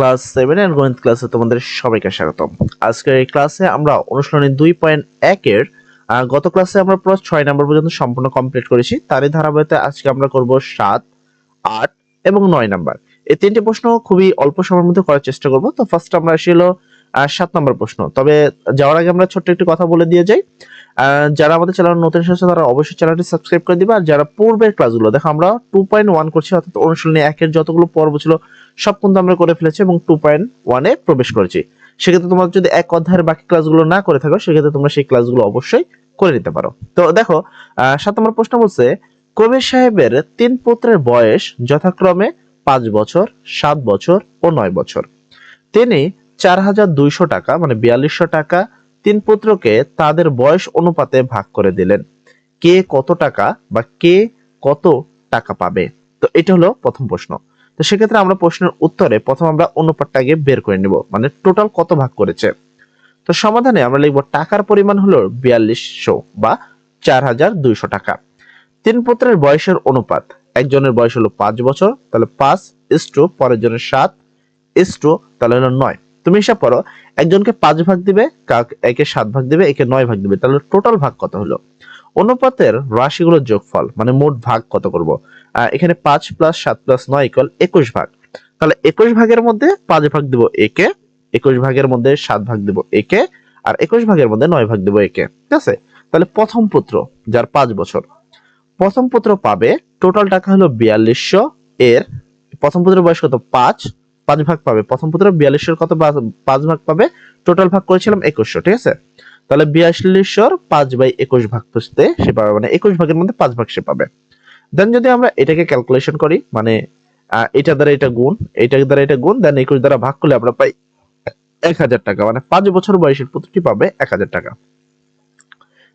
Class সেভেনের গণিত ক্লাসে তোমাদের সবাইকে স্বাগতম। আজকের এই ক্লাসে আমরা অনুশীলনী দুই পয়েন্ট একের গত ক্লাসে আমরা পুরো ছয় নম্বর পর্যন্ত সম্পূর্ণ কমপ্লিট করেছি। তারই ধারাবাহিকতে আজকে আমরা করব সাত, আট এবং নয় নাম্বার এই তিনটি প্রশ্ন খুবই অল্প সময়ের মধ্যে করার চেষ্টা করব। তো ফার্স্ট আমরা আসি হলো সাত নম্বর প্রশ্ন। তবে যাওয়ার আগে আমরা ছোট্ট একটি কথা বলে দিয়ে যাই। যারা আমাদের চ্যানেল নতুন এসেছে তারা অবশ্যই চ্যানেলটি সাবস্ক্রাইব করে দিবে। আর যারা পূর্বের ক্লাসগুলো দেখো আমরা টু পয়েন্ট ওয়ান করছি, অর্থাৎ অনুশীলনী একের যতগুলো পর্ব ছিল, সব কিন্তু আমরা করে ফেলেছি এবং টু পয়েন্ট ওয়ানে প্রবেশ করেছি। সেক্ষেত্রে তোমরা যদি এক অধ্যায়ের বাকি ক্লাসগুলো না করে থাকো, সেক্ষেত্রে তোমরা সেই ক্লাসগুলো অবশ্যই করে নিতে পারো। তো দেখো সাত নম্বর প্রশ্ন বলছে, কবির সাহেবের তিন পুত্রের বয়স যথাক্রমে পাঁচ বছর, সাত বছর ও নয় বছর। তিনি চার হাজার দুইশো টাকা মানে বিয়াল্লিশশো টাকা তিন পুত্রকে তাদের বয়স অনুপাতে ভাগ করে দিলেন। কে কত টাকা বা কে কত টাকা পাবে? তো এটা হলো প্রথম প্রশ্ন। তো সেক্ষেত্রে আমরা প্রশ্নের উত্তরে প্রথম আমরা অনুপাতটা আগে বের করে নিব মানে টোটাল কত ভাগ করেছে? তো সমাধানে আমরা লিখব টাকার পরিমাণ হলো বিয়াল্লিশশো বা চার হাজার দুইশো টাকা। তিন পুত্রের বয়সের অনুপাত, একজনের বয়স হলো পাঁচ বছর, তাহলে পাঁচ ইস্টু পরের জনের সাত ইস্টু তাহলে হলো নয়। তুমি হিসাব করো, একজনকে পাঁচ ভাগ দিবে একে সাত ভাগ দিবে, একে নয় ভাগ দিবে, তাহলে টোটাল ভাগ কত হলো? অনুপাতের রাশিগুলোর যোগফল মানে মোট ভাগ কত করব? এখানে পাঁচ প্লাস সাত প্লাস নয় ইকুয়াল একুশ ভাগ। তাহলে একুশ ভাগের মধ্যে পাঁচ ভাগ দিব একে, একুশ ভাগের মধ্যে সাত ভাগ দিব একে, আর একুশ ভাগের মধ্যে নয় ভাগ দিব একে। ঠিক আছে? তাহলে প্রথম পুত্র, যার পাঁচ বছর, প্রথম পুত্র পাবে টোটাল টাকা হলো বিয়াল্লিশশো, এর প্রথম পুত্রের বয়স কত? পাঁচ। পাঁচ ভাগ পাবে। প্রথম পুত্র বিয়াল্লিশশোর কত পাঁচ ভাগ পাবে? টোটাল ভাগ করেছিলাম একুশশো, ঠিক আছে? তাহলে বিয়াল্লিশশোর পাঁচ বাই একুশ ভাগ পুষতে সে পাবে মানে একুশ ভাগের মধ্যে পাঁচ ভাগ সে পাবে। দেন যদি আমরা এটাকে ক্যালকুলেশন করি মানে এটা দ্বারা এটা গুণ, এটা দ্বারা এটা গুণ দেন একুশ দ্বারা ভাগ করলে আমরা পাই এক হাজার টাকা মানে পাঁচ বছর বয়সের পুত্রটি পাবে এক হাজার টাকা।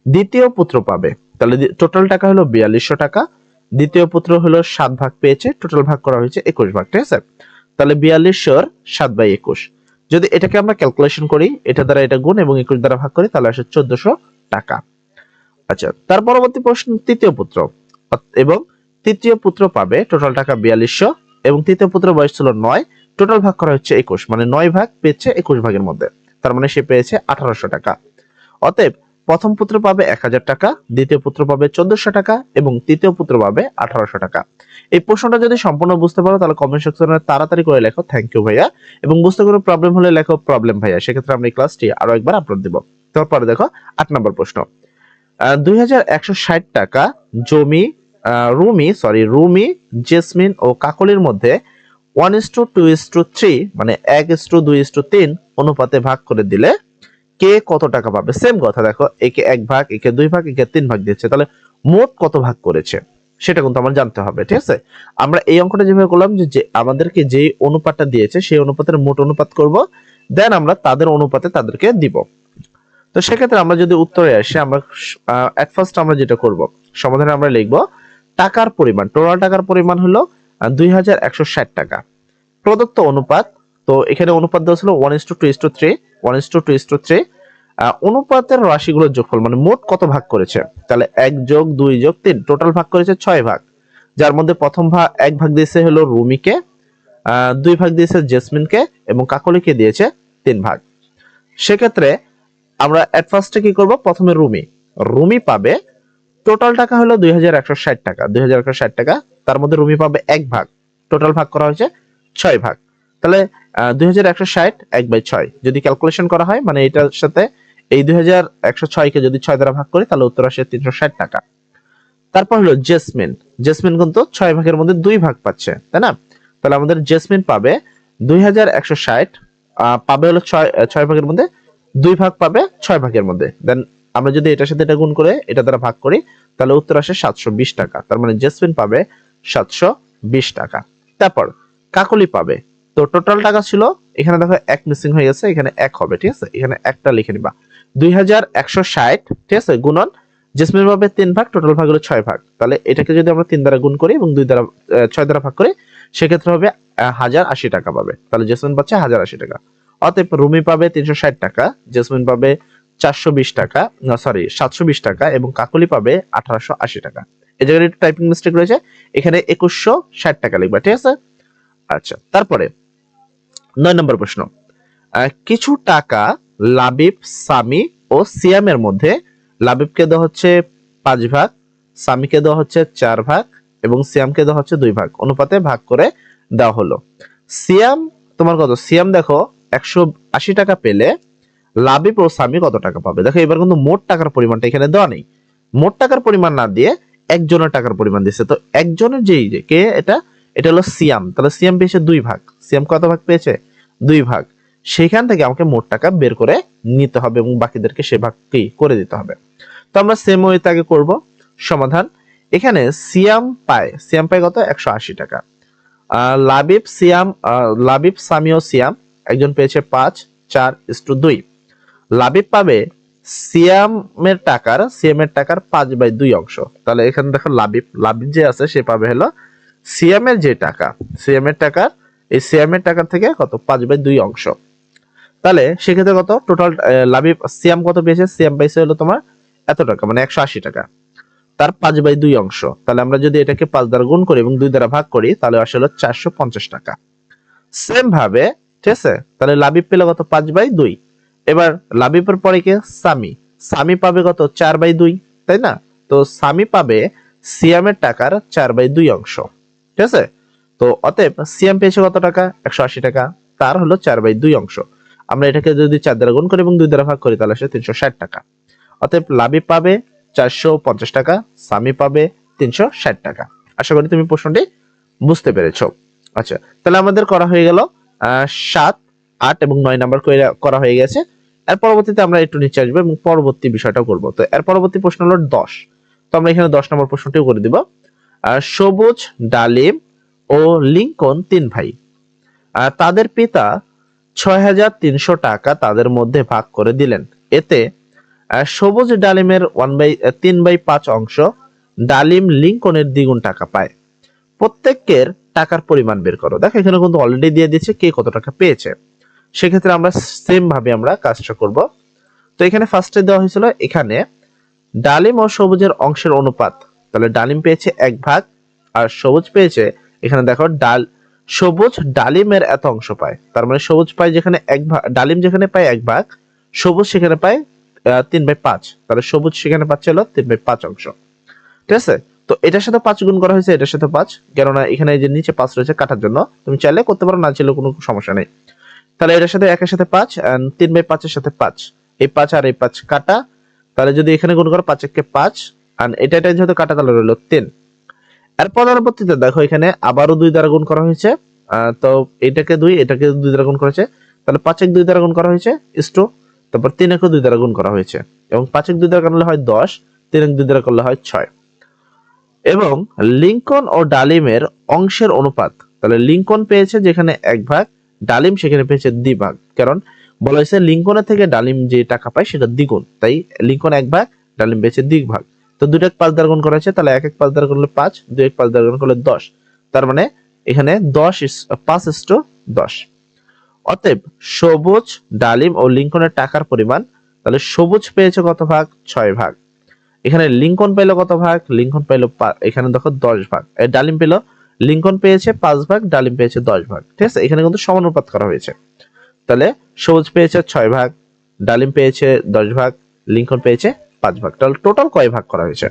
দ্বিতীয় পুত্র পাবে, তাহলে টোটাল টাকা হলো বিয়াল্লিশশো টাকা, দ্বিতীয় পুত্র হলো সাত ভাগ পেয়েছে টোটাল ভাগ করা হয়েছে একুশ ভাগ, ঠিক আছে? তাহলে বিয়াল্লিশশোর সাত বাই একুশ। যদি এটাকে আমরা ক্যালকুলেশন করি, এটা দ্বারা এটা গুণ এবং একুশ দ্বারা ভাগ করি, তাহলে আসে চোদ্দশো টাকা। আচ্ছা তার পরবর্তী প্রশ্ন, তৃতীয় পুত্র। এবং তৃতীয় পুত্র পাবে টোটাল টাকা বিয়াল্লিশশো এবং তৃতীয় পুত্র বয়স ছিল নয় টোটাল ভাগ করা হচ্ছে একুশ মানে নয় ভাগ পেয়েছে একুশ ভাগের মধ্যে। তার মানে সে পেয়েছে আঠারোশো টাকা। অতএব প্রথম পুত্র পাবে এক হাজার টাকা, দ্বিতীয় পুত্র পাবে চোদ্দশো টাকা এবং তৃতীয় পুত্র পাবে আঠারোশো টাকা। এই প্রশ্নটা যদি সম্পূর্ণ বুঝতে পারো, তাহলে কমেন্ট সেকশনে তাড়াতাড়ি করে লেখো থ্যাংক ইউ ভাইয়া। এবং বুঝতে কোনো প্রবলেম হলে লেখো প্রবলেম ভাইয়া, সেক্ষেত্রে আমরা এই ক্লাসটি আরও একবার আপলোড দিব। তারপরে দেখো, আট নম্বর প্রশ্ন। দুই হাজার একশো ষাট টাকা জমি রুমি সরি রুমি, জেসমিন ও কাকলির মধ্যে one is two two is two three মানে এক ইস টু দুই ইস টু তিন অনুপাতে ভাগ করে দিলে কে কত টাকা পাবে? সেম কথা, দেখো, একে এক ভাগ, একে দুই ভাগ, একে তিন ভাগ দিচ্ছে তাহলে মোট কত ভাগ করেছে? সেটা কিন্তু আমার জানতে হবে, ঠিক আছে? আমরা এই অঙ্কটা যেভাবে করলাম যে আমাদেরকে যে অনুপাতটা দিয়েছে, সেই অনুপাতের মোট অনুপাত করব, দেন আমরা তাদের অনুপাতে তাদেরকে দিব। তো সেক্ষেত্রে আমরা যদি উত্তরে আসি, আমরা এট ফার্স্ট আমরা যেটা করব, সমাধানে আমরা লিখব, টাকার পরিমাণ টোটাল টাকার পরিমাণ হলো দুই হাজার একশো ষাট টাকা। প্রদত্ত অনুপাত, তো এখানে অনুপাত দেওয়া ছিল one is two two is two three one is two two is two three অনুপাতের রাশিগুলোর যোগফল মানে মোট কত ভাগ করেছে? তাহলে এক যোগ, দুই যোগ, তিন টোটাল ভাগ করেছে ছয় ভাগ। যার মধ্যে প্রথম ভাগ এক ভাগ দিয়েছে হলো রুমিকে দুই ভাগ দিয়েছে জেসমিনকে এবং কাকলিকে দিয়েছে তিন ভাগ। সেক্ষেত্রে আমরা এট ফার্স্টে কি করব? প্রথমে রুমি। রুমি পাবে টোটাল টাকা হলো দুই হাজার একশো ষাট টাকা, দুই হাজার একশো ষাট টাকা। তার মধ্যে রুমি পাবে এক ভাগ। টোটাল ভাগ করা হয়েছে ছয় ভাগ। তাহলে দুই এক বাই ছয়। যদি ক্যালকুলেশন করা হয় মানে এটার সাথে এই দুই হাজার একশো ছয় কে যদি ছয় দ্বারা ভাগ করি, তাহলে উত্তর আসে তিনশো ষাট টাকা। তারপর হলো জেসমিন জেসমিন কিন্তু ছয় ভাগের মধ্যে দুই ভাগ পাচ্ছে, তাই না? তাহলে আমাদের জেসমিন পাবে দুই হাজার একশো ষাট পাবে হলো ছয় ছয় ভাগের মধ্যে দুই ভাগ পাবে ছয় ভাগের মধ্যে। দেন আমরা যদি এটার সাথে এটা গুণ করে, এটা দ্বারা ভাগ করি, তাহলে উত্তর আসে সাতশো বিশ টাকা। তার মানে জেসমিন পাবে সাতশো বিশ টাকা। তারপর, কাকলি পাবে তো টোটাল টাকা ছিল, এখানে দেখো এক মিসিং হয়ে গেছে, এখানে এক হবে, ঠিক আছে? এখানে একটা লিখে নিবা। দুই হাজার একশো ষাট, ঠিক আছে? গুণন জেসমিন পাবে তিন ভাগ টোটাল ভাগ হলো ছয় ভাগ। তাহলে এটাকে যদি আমরা তিন দ্বারা গুণ করি এবং দুই দ্বারা ছয় দ্বারা ভাগ করি, সেক্ষেত্রে হবে হাজার আশি টাকা পাবে। তাহলে জেসমিন পাচ্ছে হাজার আশি টাকা। অতএব রুমি পাবে তিনশো ষাট টাকা জেসমিন পাবে চারশো বিশ টাকা সরি সাতশো বিশ টাকা এবং কাকলি পাবে আঠারোশো আশি টাকা। এই জায়গায় টাইপিং মিস্টেক রয়েছে, এখানে একুশশো ষাট টাকা লিখবা, ঠিক আছে? আচ্ছা তারপরে নয় নম্বর প্রশ্ন। কিছু টাকা লাবিব, সামি ও সিয়ামের মধ্যে লাবিবকে দেওয়া হচ্ছে পাঁচ ভাগ, সামিকে দেওয়া হচ্ছে চার ভাগ এবং সিয়ামকে দেওয়া হচ্ছে দুই ভাগ। অনুপাতে ভাগ করে দেওয়া হলো। সিয়াম তোমার কত? সিয়াম দেখো একশো আশি টাকা পেলে লাবিব ও সামি কত টাকা পাবে? দেখো এবার কিন্তু মোট টাকার পরিমাণটা এখানে দেওয়া নেই। মোট টাকার পরিমাণ না দিয়ে একজনের টাকার পরিমাণ দিচ্ছে তো একজনের যেই যে কে? এটা এটা হলো সিয়াম। তাহলে সিয়াম পেয়েছে দুই ভাগ। সিয়াম কত ভাগ পেয়েছে? দুই ভাগ। সেখান থেকে আমাকে মোট টাকা বের করে নিতে হবে এবং বাকিদেরকে সে ভাগকেই করে দিতে হবে। তো আমরা সেম ওয়েতে আগে করব। সমাধান। এখানে সিয়াম পায়। সিয়াম পায় কত? একশো আশি টাকা। লাবিব সিয়াম লাবিব সামি ও সিয়াম। একজন পেয়েছে পাঁচ, চার, ইস্টু দুই। লাবিব পাবে সিয়ামের টাকার সিয়ামের টাকার পাঁচ বাই দুই অংশ। তাহলে এখানে দেখো লাবিব। লাবিব যে আছে, সে পাবে হলো সিয়ামের যে টাকা সিয়ামের টাকার, এই সিয়ামের টাকা থেকে কত? পাঁচ বাই দুই অংশ। তাহলে সেক্ষেত্রে কত? টোটাল লাবিব সিয়াম কত পেয়েছে? সিয়াম পাইছে হলো তোমার এত টাকা মানে একশো আশি টাকা। তার পাঁচ বাই দুই অংশ। তাহলে আমরা যদি এটাকে পাঁচ দ্বারা গুণ করি এবং দুই দ্বারা ভাগ করি, তাহলে আসলে চারশো পঞ্চাশ টাকা। সেম ভাবে, ঠিক আছে? তাহলে লাবিব পেলে কত? পাঁচ বাই দুই। এবার লাবিবের পরে কে? সামি। সামি পাবে কত? চার বাই দুই, তাই না? তো সামি পাবে সিয়ামের টাকার চার বাই দুই অংশ। ঠিক আছে? তো অতএব সিয়াম পেয়েছে কত টাকা? একশো আশি টাকা। তার হলো চার বাই দুই অংশ। আমরা এটাকে যদি চার দ্বারা গুণ করি এবং দুই দ্বারা ভাগ করি, তাহলে আসে তিনশো ষাট টাকা। অতএব লাবিব পাবে চারশো পঞ্চাশ টাকা, সামি পাবে তিনশো ষাট টাকা। আশা করি তুমি প্রশ্নটি বুঝতে পেরেছ। আচ্ছা তাহলে আমাদের করা হয়ে গেল সাত, আট এবং নয় নাম্বার করা হয়ে গেছে। এর পরবর্তীতে আমরা একটু নিচে আসব এবং পরবর্তী বিষয়টা করব। তো এর পরবর্তী প্রশ্ন হলো দশ। তো আমরা এখানে দশ নম্বর প্রশ্নটিও করে দিব। আহ, সবুজ ডালিম ও লিঙ্কন তিন ভাই। আহ, তাদের পিতা ছয় হাজার তিনশো টাকা তাদের মধ্যে ভাগ করে দিলেন। এতে সবুজ ডালিমের ওয়ান বাই তিন বাই পাঁচ অংশ ডালিম লিঙ্কনের দ্বিগুণ টাকা পায়। প্রত্যেকের টাকার পরিমাণ বের করো। দেখো এখানে কিন্তু অলরেডি দিয়ে দিচ্ছে কে কত টাকা পেয়েছে। সেক্ষেত্রে আমরা সেম ভাবে আমরা কাজটা করব। তো এখানে ফার্স্টে দেওয়া হয়েছিল এখানে ডালিম ও সবুজের অংশের অনুপাত তাহলে ডালিম পেয়েছে এক ভাগ, আর সবুজ পেয়েছে, এখানে দেখো ডাল, সবুজ ডালিমের এত অংশ পায়, তার মানে সবুজ পায় যেখানে এক ভাগ ডালিম যেখানে পায় এক ভাগ, সবুজ সেখানে পায় তিন বাই পাঁচ, তাহলে সবুজ সেখানে পাচ্ছে হলো তিন বাই পাঁচ অংশ, ঠিক আছে? তো এটার সাথে পাঁচ গুণ করা হয়েছে, এটার সাথে পাঁচ, কেননা এখানে যে নিচে পাঁচ রয়েছে কাটার জন্য, তুমি চাইলে করতে পারো, না চাইলে কোনো সমস্যা নেই। তাহলে এটার সাথে একের সাথে পাঁচ তিন বাই পাঁচের সাথে পাঁচ, এই পাঁচ আর এই পাঁচ কাটা, তাহলে যদি এখানে গুণ করো পাঁচ একে পাঁচ আর এটা এটা যেহেতু কাটা তাহলে রইল, তিন। এর পরবর্তীতে দেখো এখানে আবারও দুই দ্বারা গুণ করা হয়েছে। তো এটাকে দুই এটাকে দুই দ্বারা গুণ করা হয়েছে। তাহলে পাঁচ এক দুই দ্বারা গুণ করা হয়েছে ইস্টু তারপর তিন একে দুই দ্বারা গুণ করা হয়েছে। এবং পাঁচ এক দুই দ্বারা করলে হয় দশ, তিন এক দুই দ্বারা করলে হয় ছয়। এবং লিঙ্কন ও ডালিমের অংশের অনুপাত, তাহলে লিঙ্কন পেয়েছে যেখানে এক ভাগ, ডালিম সেখানে পেয়েছে দ্বি ভাগ কারণ বলা হয়েছে লিঙ্কনের থেকে ডালিম যে টাকা পায় সেটা দ্বিগুণ, তাই লিঙ্কন এক ভাগ, ডালিম পেয়েছে দ্বিগ ভাগ দুটো এক পাঁচ দ্বারা গুণ করা হয়েছে, তাহলে এক এক পাঁচ দ্বারা করলে পাঁচ, দুই এক পাঁচ দ্বারা গুণ করলে দশ। তার মানে এখানে দশ পাঁচ ইস্টু দশ। অতএব সবুজ, ডালিম ও লিঙ্কনের টাকার পরিমাণ, তাহলে সবুজ পেয়েছে কত ভাগ? ছয় ভাগ। এখানে লিঙ্কন পেল কত ভাগ? লিঙ্কন পেল এখানে দেখো দশ ভাগ। ডালিম পেল, লিঙ্কন পেয়েছে পাঁচ ভাগ, ডালিম পেয়েছে দশ ভাগ। ঠিক আছে? এখানে কিন্তু সমানুপাত করা হয়েছে। তাহলে সবুজ পেয়েছে ছয় ভাগ, ডালিম পেয়েছে দশ ভাগ, লিঙ্কন পেয়েছে পাঁচ ভাগ। তাহলে টোটাল কয় ভাগ করা হয়েছে?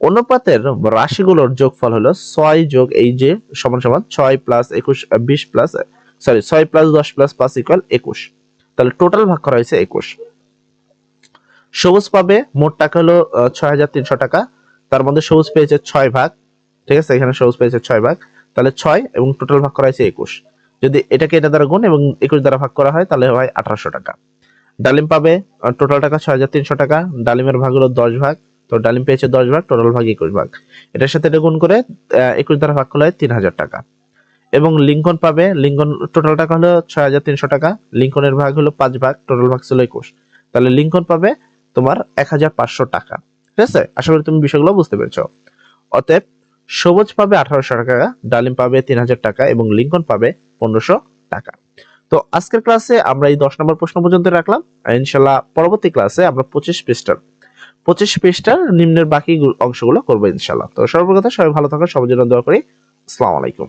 অনুপাতের রাশিগুলোর যোগফল হলো ছয় যোগ এই যে, সমান সমান ছয় প্লাস একুশ বিশ প্লাস সরি ছয় প্লাস দশ প্লাস পাঁচ ইকুয়াল একুশ। তাহলে টোটাল ভাগ করা হয়েছে একুশ। সবুজ পাবে, মোট টাকা হলো ছয় হাজার তিনশো টাকা। তার মধ্যে সবুজ পেয়েছে ছয় ভাগ। ঠিক আছে? এখানে সবুজ পেয়েছে ছয় ভাগ। তাহলে ছয় এবং টোটাল ভাগ করা হয়েছে একুশ। যদি এটাকে এটা দ্বারা গুণ এবং একুশ দ্বারা ভাগ করা হয়, তাহলে হয় আঠারোশো টাকা। ডালিম পাবে টোটাল টাকা ছয় হাজার তিনশো টাকা, ডালিমের ভাগ হলো দশ ভাগ, তো ডালিম পেয়েছে দশ ভাগ টোটাল ভাগ একুশ ভাগ। এটার সাথে এটা গুণ করে একুশ দ্বারা ভাগ করলে তিন হাজার টাকা। এবং লিঙ্কন পাবে, লিঙ্কন টোটাল টাকা হলো ছয় হাজার তিনশো টাকা, লিঙ্কনের ভাগ হলো পাঁচ ভাগ টোটাল ভাগ ছিল একুশ। তাহলে লিঙ্কন পাবে তোমার এক হাজার পাঁচশো টাকা। ঠিক আছে? আশা করি তুমি বিষয়গুলো বুঝতে পেরেছ। অতএব সবুজ পাবে আঠারোশো টাকা, ডালিম পাবে তিন হাজার টাকা এবং লিঙ্কন পাবে পনেরোশো টাকা। তো আজকের ক্লাসে আমরা এই দশ নম্বর প্রশ্ন পর্যন্ত রাখলাম। ইনশাল্লাহ পরবর্তী ক্লাসে আমরা পঁচিশ পৃষ্ঠার পঁচিশ পৃষ্ঠার নিম্নের বাকি অংশগুলো করব ইনশাল্লাহ। তো সর্বপ্রথম সবাই ভালো থাকার সবার জন্য দোয়া করি। আসসালামু আলাইকুম।